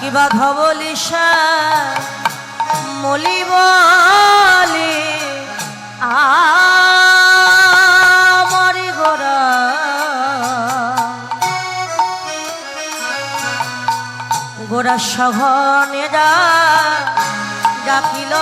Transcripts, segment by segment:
কিবা ধবলিসা মলি বলি আমারি গোরা গোরা সঘনে যা ডাকিল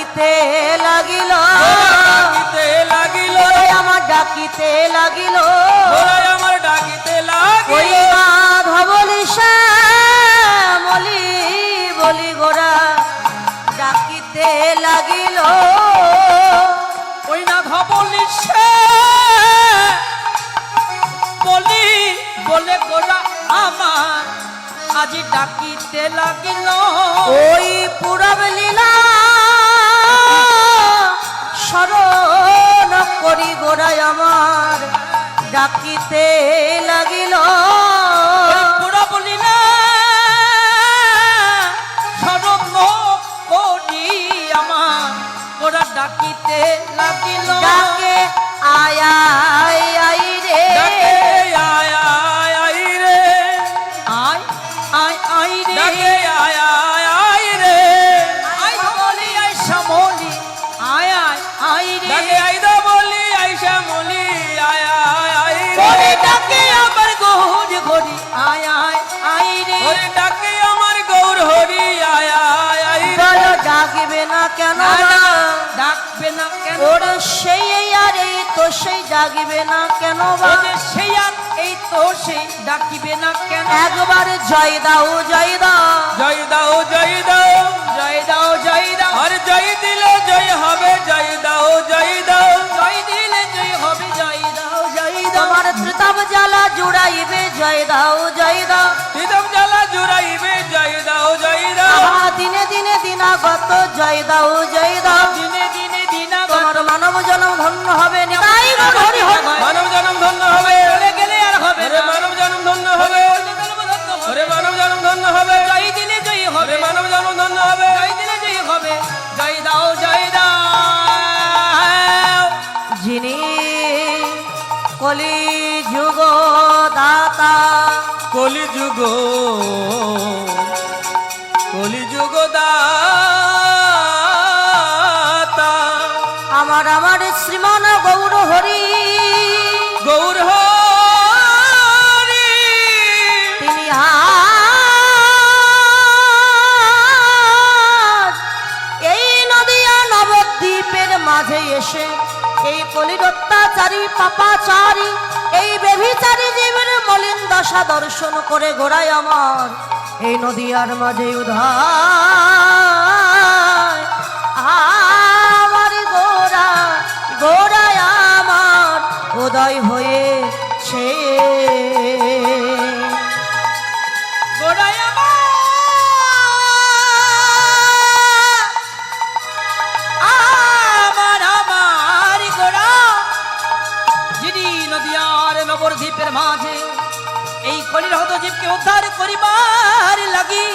ডাকিতে লাগিল। ডাকিতে লাগিল। আমার ডাকিতে লাগিল। আমার ডাকিতে লাগিল। ওই মা ধবলিসা মলি বলি গোরা ডাকিতে লাগিল। ওই না ধবলিছে বলি বলে গোড়া আমার আজি ডাকিতে লাগিল। ওই পুরব লীলা স্মরণ করি গোড়ায় আমার। ডাকিতে লাগিল। ডাকিতে লাগিল। ডাকে আয় আয় আয় রে। ডাকে আয় আয় হরি আয় আয় আয় রে। ডাকে আমার গৌর হরি আয় আয় আয় বলো ডাকবে না কেন না, না, বা? ডাকবে না কেন ওরে সেই আর এই তো সেই জাগিবে না কেন সেই আর এই তো সেই ডাকিবে না কেন একবার জয় দাও জয় দাও। জয় দাও জয় দাও। জয় দাও জয় দাও। আর জয় দিলে জয় হবে জয় দাও জয় দাও। জয় ত্রিতাব জ্বালা জুড়াইবে জয় দাও জয় দাও হৃদম জ্বালা জুড়াইবে জয় দাও জয় দাও আহা দিনে দিনে দিনাগত জয় দাও জয় দাও দিনে দিনে দিনা তোমার মানব জনম ধন্য হবে নিতাই হরি হরি মানব জনম ধন্য হবে। গেলে আর হবে না। মানব জনম ধন্য হবে। ওরে মানব জনম ধন্য হবে। জয় দিলে জয় হবে। মানব জনম ধন্য হবে। জয় দিলে জয় হবে। জয় দাও জয় দাও। কলি যুগ কলি যুগ দাতা। আমার আমার শ্রীমান গৌর হরি। গৌর হরি। তিনি আজ এই নদিয়া নবদ্বীপের মাঝে এসে এই কলির অত্যাচারী পাপাচারী এই বেভিচারি জীবের মলিন দশা দর্শন করে গোড়ায় আমার। এই নদীয়ার মাঝে উধার আমার গোড়া, গোড়ায় আমার উদয় হয়েছে জীবকে উদ্ধার করিবার লাগি।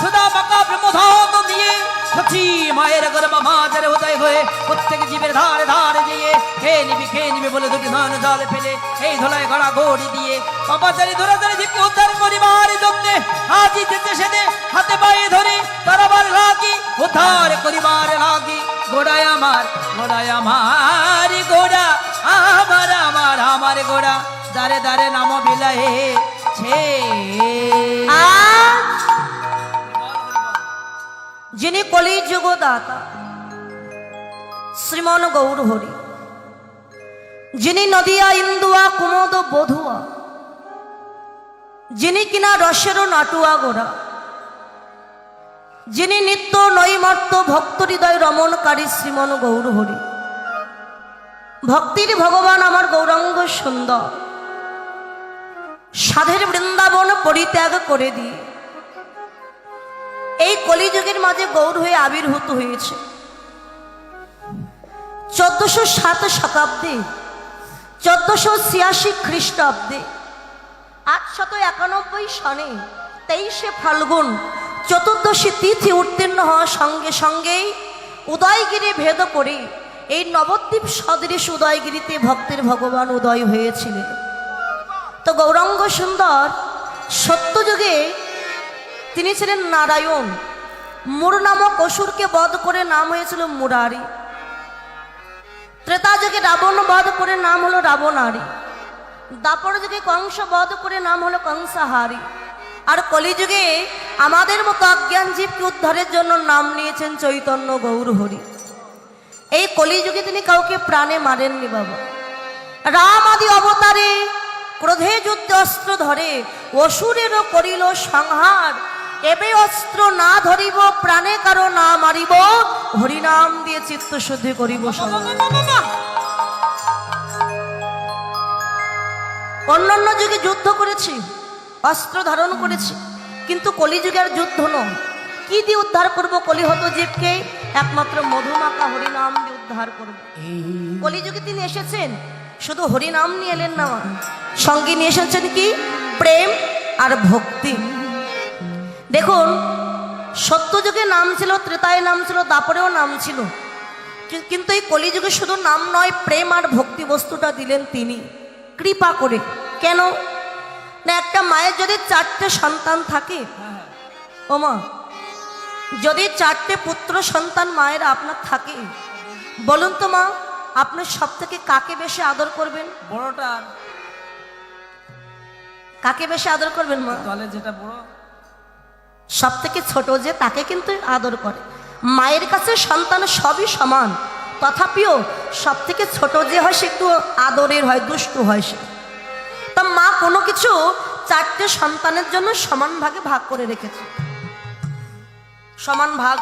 সুদা বাঁকা ব্রহ্মধন দিয়ে সখী মায়ের গর্ব মাঝের উদয় হয়ে প্রত্যেক জীবের ধারে ধারে দিয়ে খেয়ে নিবি খেয়ে নিবি বলে দুটি ধান জল ফেলে এই ধলায় গড়া গড়ি দিয়ে পাপাচারি ধরে ধরে জীবকে উদ্ধার করিবার জন্যে আজি যেতে সেদে হাতে পায়ে ধরে তারাবার লাগি, উদ্ধার করিবার লাগি। গোড়ায় আমার গোড়ায় আমার গোড়া, আমার আমার আমার গোড়া। দারে দারে নাম বিলাহে ছে আজ যিনি কলিযুগ দাতা শ্রীমন গৌর হরি যিনি নদিয়া, ইন্দুয়া, কুমোদ, বধুয়া। যিনি কিনা রসেরও নাটুয়া গোড়া। যিনি নিত্য নৈমর্ত ভক্ত হৃদয় রমণকারী শ্রীমন গৌরহরি। ভক্তির ভগবান আমার গৌরাঙ্গ সুন্দর। সাধের বৃন্দাবন পরিত্যাগ করে দিয়ে এই কলিযুগের মাঝে গৌর হয়ে আবির্ভূত হয়েছে। চোদ্দশো সাত শতাব্দী, চোদ্দশো ছিয়াশি খ্রিস্টাব্দে, আটশত একানব্বই সনে তেইশে ফাল্গুন চতুর্দশী তিথি উত্তীর্ণ হওয়ার সঙ্গে সঙ্গেই উদয়গিরি ভেদ করে এই নবদ্বীপ সদৃশ উদয়গিরিতে ভক্তের ভগবান উদয় হয়েছিলেন। তো গৌরাঙ্গ সুন্দর। সত্যযুগে তিনি ছিলেন নারায়ণ। মুর নামক অসুরকে বধ করে নাম হয়েছিল মুরারি। ত্রেতা যুগে রাবণ বধ করে নাম হলো রাবণারী। দাপর যুগে কংস বধ করে নাম হলো কংসাহারি। আর কলিযুগে আমাদের মতো অজ্ঞান জীবকে উদ্ধারের জন্য নাম নিয়েছেন চৈতন্য গৌরহরি। এই কলিযুগে তিনি কাউকে প্রাণে মারেননি বাবা। রাম আদি অবতারে ক্রোধে যুদ্ধে অস্ত্র ধরে অসুরেরও করিল সংহার। এবে অস্ত্র না ধরিব প্রাণে কারও না মারিব। হরিনাম দিয়ে চিত্ত শুদ্ধি করিব অন্যান্য যুগে যুদ্ধ করেছি অস্ত্র ধারণ করেছি কিন্তু কলিযুগের যুদ্ধ নয়। কি দিয়ে উদ্ধার করব কলিহত জীবকে? একমাত্র মধুমাকা হরিনাম দিয়ে উদ্ধার করব। কলিযুগে তিনি এসেছেন শুধু হরিনাম নিয়ে এলেন না সঙ্গে নিয়ে এসেছেন কি? প্রেম আর ভক্তি। দেখুন, সত্যযুগে নাম ছিল, ত্রেতায় নাম ছিল দাপরেও নাম ছিল। কিন্তু এই কলিযুগে শুধু নাম নয়, প্রেম আর ভক্তি বস্তুটা দিলেন তিনি। কৃপা করে। কেন? না, একটা মায়ের যদি চারটে সন্তান থাকে, ও মা, যদি চারটে পুত্র সন্তান মায়ের আপনার থাকে, বলুন তো মা, আপনি সব থেকে কাকে বেশি আদর করবেন? বড়টা। কাকে বেশি আদর করবেন মা? দলে যেটা বড়। সব থেকে ছোট যে তাকে কিন্তু আদর করে। মায়ের কাছে সন্তান সবই সমান তথাপিও সব থেকে ছোট যে হয় সে একটু আদরের হয় দুষ্টু হয় সে। তা মা কোনো কিছু চারটে সন্তানের জন্য সমান ভাগে ভাগ করে রেখেছে। সমান ভাগ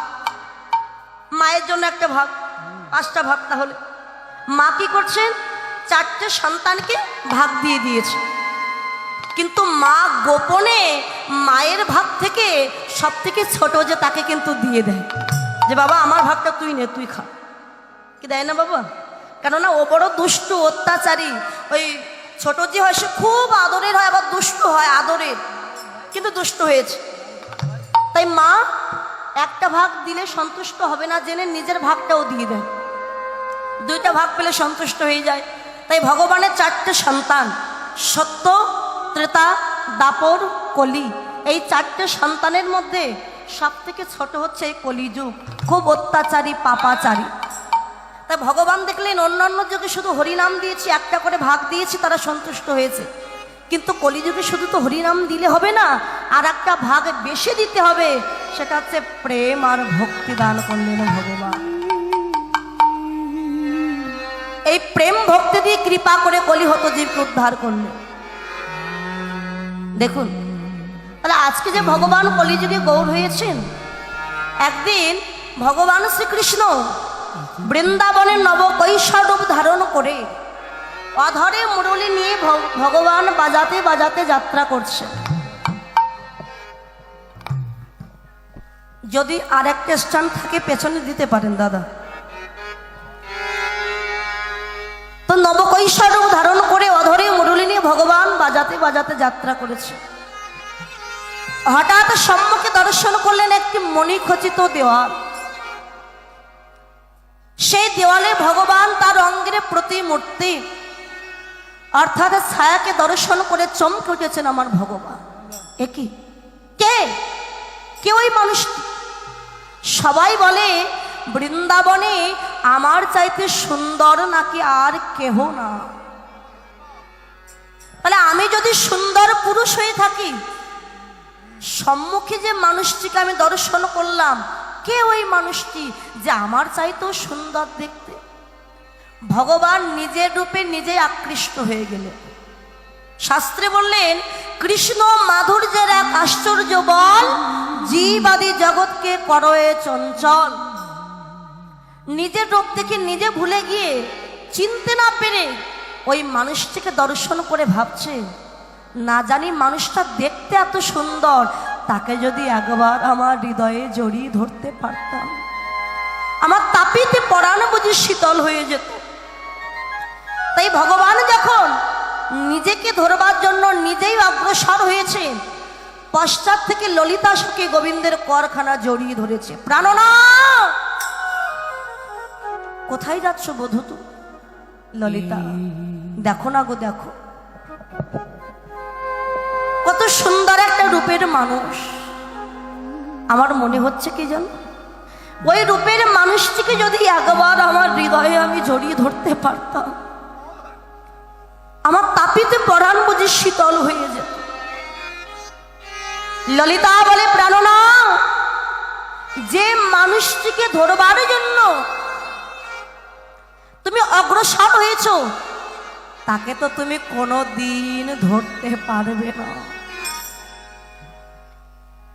মায়ের জন্য একটা ভাগ পাঁচটা ভাগ তাহলে। মা কি করছেন চারটে সন্তানকে ভাগ দিয়ে দিয়েছে। কিন্তু মা গোপনে মায়ের ভাগ থেকে সব থেকে ছোট যে তাকে কিন্তু দিয়ে দেয়। যে বাবা, আমার ভাগটা তুই নে, তুই খা। কি দেয় না বাবা? কেননা ও বড় দুষ্টু, অত্যাচারী। ওই ছোট যে হয়, সে খুব আদরের হয়, আবার দুষ্টু হয়, আদরের। কিন্তু দুষ্ট হয়েছে। তাই মা একটা ভাগ দিলে সন্তুষ্ট হবে না, জেনে নিজের ভাগটাও দিয়ে দেয়। দুইটা ভাগ পেলে সন্তুষ্ট হয়ে যায়। তাই ভগবানের চারটে সন্তান, সত্য ত্রেতা, দাপর, কলি। এই চারটে সন্তানের মধ্যে সব থেকে ছোট হচ্ছে এই কলিযুগ। খুব অত্যাচারী, পাপাচারী। তাই ভগবান দেখলেন অন্যান্য যুগে শুধু হরিনাম দিয়েছি, একটা করে ভাগ দিয়েছি, তারা সন্তুষ্ট হয়েছে। কিন্তু কলিযুগে শুধু তো হরিনাম দিলে হবে না, আর একটা ভাগ বেশি দিতে হবে, সেটা হচ্ছে প্রেম আর ভক্তি দান করলেন ভগবান। এই প্রেম ভক্তি দিয়ে কৃপা করে কলিহত জীবকে উদ্ধার করলেন। দেখুন, তাহলে আজকে যে ভগবান কলিযুগে গৌর হয়েছেন, একদিন ভগবান শ্রীকৃষ্ণ বৃন্দাবনের নব কৈশরূপ ধারণ করে অধরে মুরলি নিয়ে ভগবান বাজাতে বাজাতে যাত্রা করছে যদি আর একটা স্থান থাকে, পেছনে দিতে পারেন, দাদা। তো নবকৈশরূপ ধারণ করে অধরে ভগবান বাজাতে বাজাতে যাত্রা করেছে। হঠাৎ সম্মুখে দর্শন করলেন একটি মণিখচিত দেওয়াল। সেই দেওয়ালে ভগবান তার অঙ্গের প্রতিমূর্তি অর্থাৎ ছায়াকে দর্শন করে চমকে উঠেছেন আমার ভগবান। একই কে? কে ওই মানুষটি? সবাই বলে, বৃন্দাবনে আমার চাইতে সুন্দর নাকি আর কেহ না? তাহলে আমি যদি সুন্দর পুরুষ হয়ে থাকি, সম্মুখে যে মানুষটিকে আমি দর্শন করলাম, কে ওই মানুষটি যে আমার চাইতেও সুন্দর দেখতে? ভগবান নিজের রূপে নিজেই আকৃষ্ট হয়ে গেলেন। শাস্ত্রে বললেন, কৃষ্ণ মাধুর্যের এক আশ্চর্য বল, জীবাদি জগৎকে করয়ে চঞ্চল। নিজের রূপ দেখে নিজে ভুলে গিয়ে চিনতে না পেরে ওই মানুষটিকে দর্শন করে ভাবছে, না জানি মানুষটা দেখতে এত সুন্দর, তাকে যদি একবার আমার হৃদয়ে জড়িয়ে ধরতে পারতাম। আমার তাপিতে পড়ানো বুঝি শীতল হয়ে যেত। তাই ভগবান যখন নিজেকে ধরবার জন্য নিজেই অগ্রসর হয়েছে, পশ্চাৎ থেকে ললিতা সুখে গোবিন্দের করখানা জড়িয়ে ধরেছে। প্রাণনা! কোথায় যাচ্ছ বধূ ললিতা? দেখো না গো, দেখো। কত সুন্দর একটা রূপের মানুষ। আমার মনে হচ্ছে কি জানো ওই রূপের মানুষটিকে যদি একবার আমার হৃদয়ে আমি জড়িয়ে ধরতে পারতাম, আমার তাপিতে পরাণ বুঝি শীতল হয়ে যেত। ললিতা বলে প্রাণনা যে মানুষটিকে ধরবার জন্য তুমি অগ্রসর হয়েছ তাকে তো তুমি কোনো দিন ধরতে পারবে না।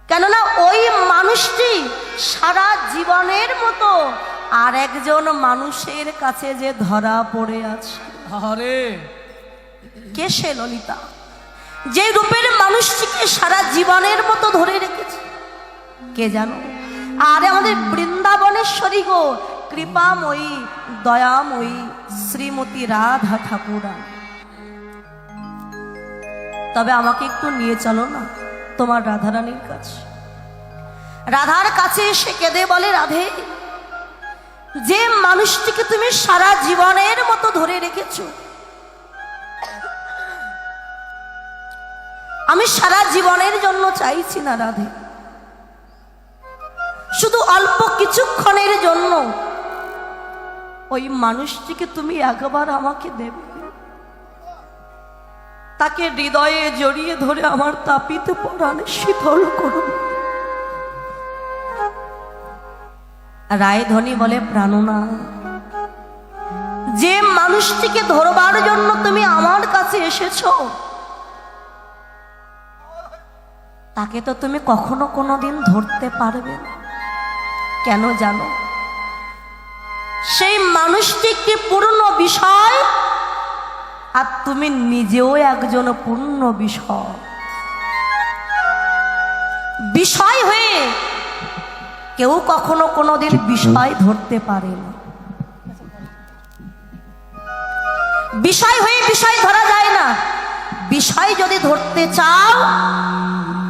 কেননা ওই মানুষটি সারা জীবনের মতো আর একজন মানুষের কাছে যে ধরা পড়ে আছে। কে সে ললিতা? যে রূপের মানুষটিকে সারা জীবনের মতো ধরে রেখেছে। কে জানো? আরে আমাদের বৃন্দাবনেশ্বরী গো কৃপাময়ী, দয়াময়ী শ্রীমতী রাধা ঠাকুরা। তবে আমাকে একটু নিয়ে চলো না, তোমার রাধারানীর কাছে। রাধার কাছে এসে কেঁদে বলে, রাধে, যে মানুষটিকে তুমি সারা জীবনের মতো ধরে রেখেছো, আমি সারা জীবনের জন্য চাইছি না, রাধে। শুধু অল্প কিছুক্ষণের জন্য ওই মানুষটিকে তুমি একবার আমাকে দেবে। তাকে হৃদয়ে জড়িয়ে ধরে আমার তাপিতে পড়ানে শীতল করুন রায়ধনী বলে, প্রাণনা, যে মানুষটিকে ধরবার জন্য তুমি আমার কাছে এসেছ, তাকে তো তুমি কখনো কোনো দিন ধরতে পারবে না। কেন জানো? সেই মানুষটি একটি পূর্ণ বিষয় আর তুমি নিজেও একজন পূর্ণ বিষয়। বিষয় হয়ে কেউ কখনো কোনোদিন বিষয় ধরতে পারে না। বিষয় হয়ে বিষয় ধরা যায় না। বিষয় যদি ধরতে চাও,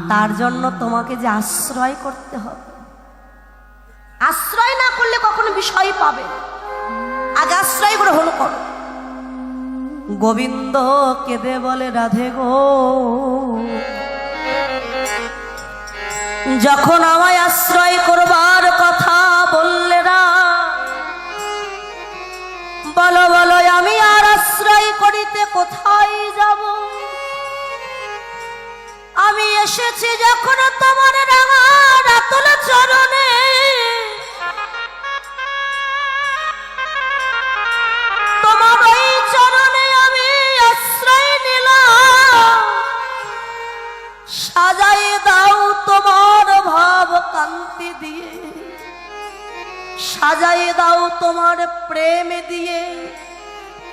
তার জন্য তোমাকে যে আশ্রয় করতে হবে। আশ্রয় না করলে কখনো বিষয় পাবে। আগে আশ্রয় গ্রহণ করো। গোবিন্দ কেঁদে বলে, রাধে গো। যখন আমায় আশ্রয় করবার কথা বললে না, বলো বলো, আমি আর আশ্রয় করিতে কোথায় যাব? আমি এসেছি যখন তোমার রাঙা রাতল চরণে। কান্তি দিয়ে সাজাই দাও তোমার প্রেম দিয়ে।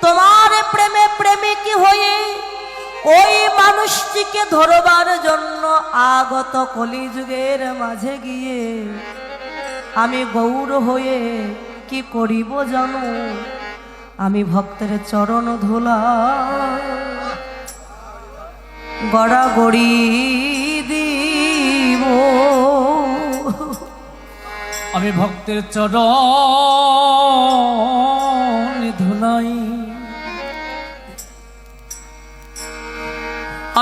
তোমার প্রেমে প্রেমিক হয়ে ওই মানুষটিকে ধরবার জন্য আগত কলিযুগের মাঝে গিয়ে আমি গৌর হয়ে কি করিব জানো? আমি ভক্তের চরণ ধুলা, গড়াগড়ি আমি ভক্তের চরণ ধুলাই।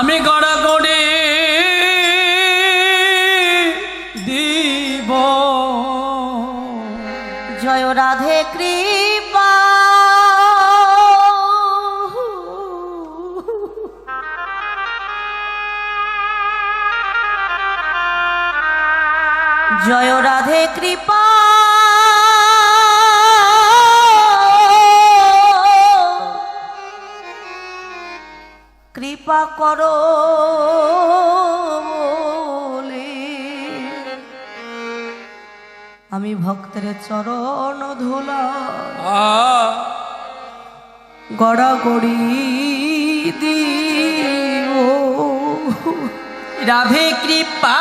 আমি গড়া জয় রাধে কৃপা। কৃপা করো আমি ভক্তের চরণ ধুলা। গড়াগড়ি দিব রাধে কৃপা।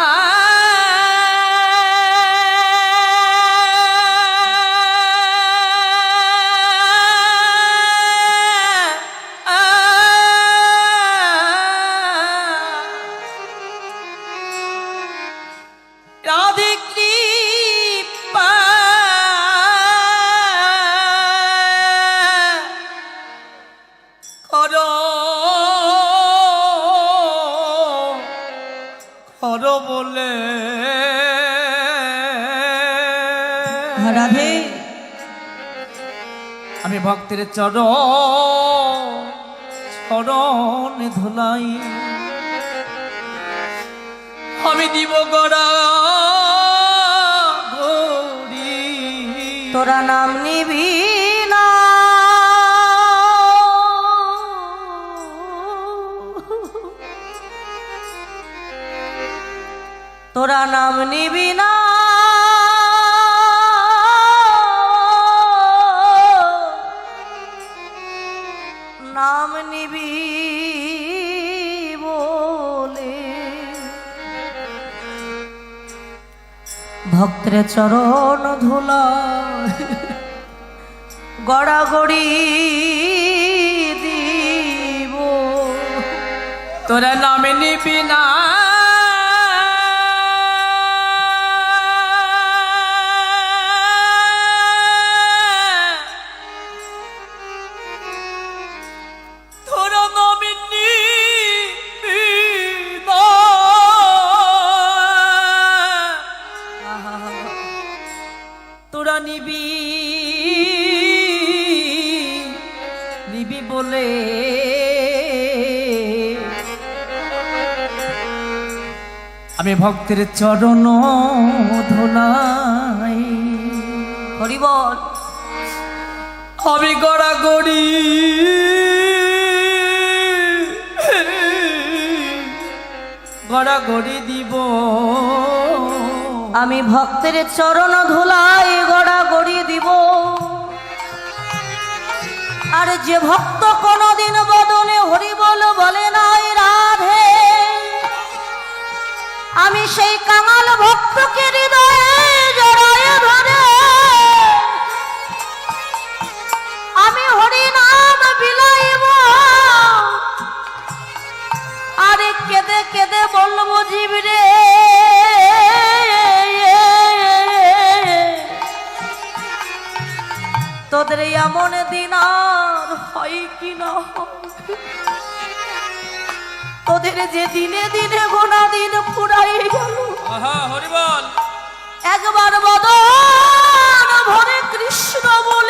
ভক্তের চরণ চরণ ধুলাই। আমি দিব গড়া তোরা নাম নিবি না। তোরা নাম নিবি না। ভক্তের চরণ ধুলা। গড়াগড়ি দিব। তোরা নামে নিবি না। আমি ভক্তের চরণ ধোলাই। হরিবল আমি গড়া গড়ি গড়া গড়ি দিব। আমি ভক্তের চরণ ধুলাই গড়াগড়ি দিব। আর যে ভক্ত কোনদিন বদনে হরিবল বলে নাই রাধে। আমি সেই কাঙাল ভক্তকে হৃদয়ে জড়ায় ধরে। আমি হরি নাম বিলাইব। আরে কেঁদে কেঁদে বলব জীব রে। তোদের এমন দিন হয় কি না? তোদের যে দিনে দিনে গোনা দিন ফুরাই গেল একবার বদন ভরে কৃষ্ণ বলে